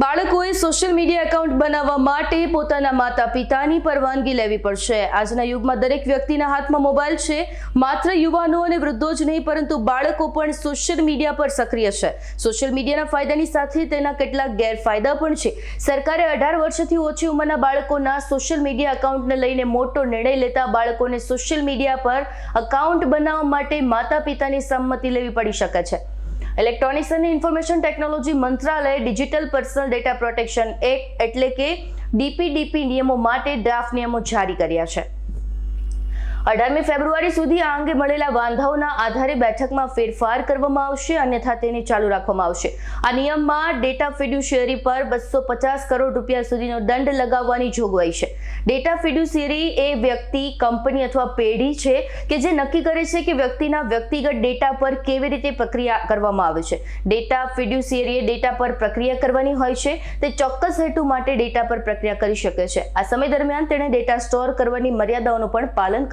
બાળકોએ social media account બનાવવા માટે પોતાના માતા પિતાની પરવાનગી લેવી પડશે. આજના યુગમાં દરેક વ્યક્તિના હાથમાં મોબાઈલ છે. માત્ર યુવાનો અને વૃદ્ધો જ નહીં, પરંતુ બાળકો પણ સોશિયલ મીડિયા પર સક્રિય છે. સોશિયલ મીડિયાના ફાયદાની સાથે તેના કેટલાક ગેરફાયદા પણ છે. સરકારે અઢાર વર્ષથી ઓછી ઉંમરના બાળકોના સોશિયલ મીડિયા એકાઉન્ટને લઈને મોટો નિર્ણય લેતા બાળકોને સોશિયલ મીડિયા પર અકાઉન્ટ બનાવવા માટે માતા પિતાની સંમતિ લેવી પડી શકે છે. ઇલેક્ટ્રોનિક્સ અને ઇન્ફોર્મેશન ટેકનોલોજી મંત્રાલયે digital personal data protection act એટલે કે ડીપીડીપી નિયમો માટે ડ્રાફ્ટ નિયમો જારી કર્યા છે. અઢારમી ફેબ્રુઆરી સુધી આ અંગે મળેલા વાંધાઓના આધારે બેઠકમાં ફેરફાર કરવામાં આવશે, અન્યથા તેને ચાલુ રાખવામાં આવશે. આ નિયમમાં ડેટા ફિડ્યુશિયરી પર બસો પચાસ કરોડ રૂપિયા સુધીનો દંડ લગાવવાની જોગવાઈ છે. ડેટા ફિડ્યુશિયરી એ વ્યક્તિ, કંપની અથવા પેઢી છે કે જે નક્કી કરે છે કે વ્યક્તિના વ્યક્તિગત ડેટા પર કેવી રીતે પ્રક્રિયા કરવામાં આવે છે. ડેટા ફિડ્યુશિયરીએ ડેટા પર પ્રક્રિયા કરવાની હોય છે, તે ચોક્કસ હેતુ માટે ડેટા પર પ્રક્રિયા કરી શકે છે. આ સમય દરમિયાન તેણે ડેટા સ્ટોર કરવાની મર્યાદાઓનું પણ પાલન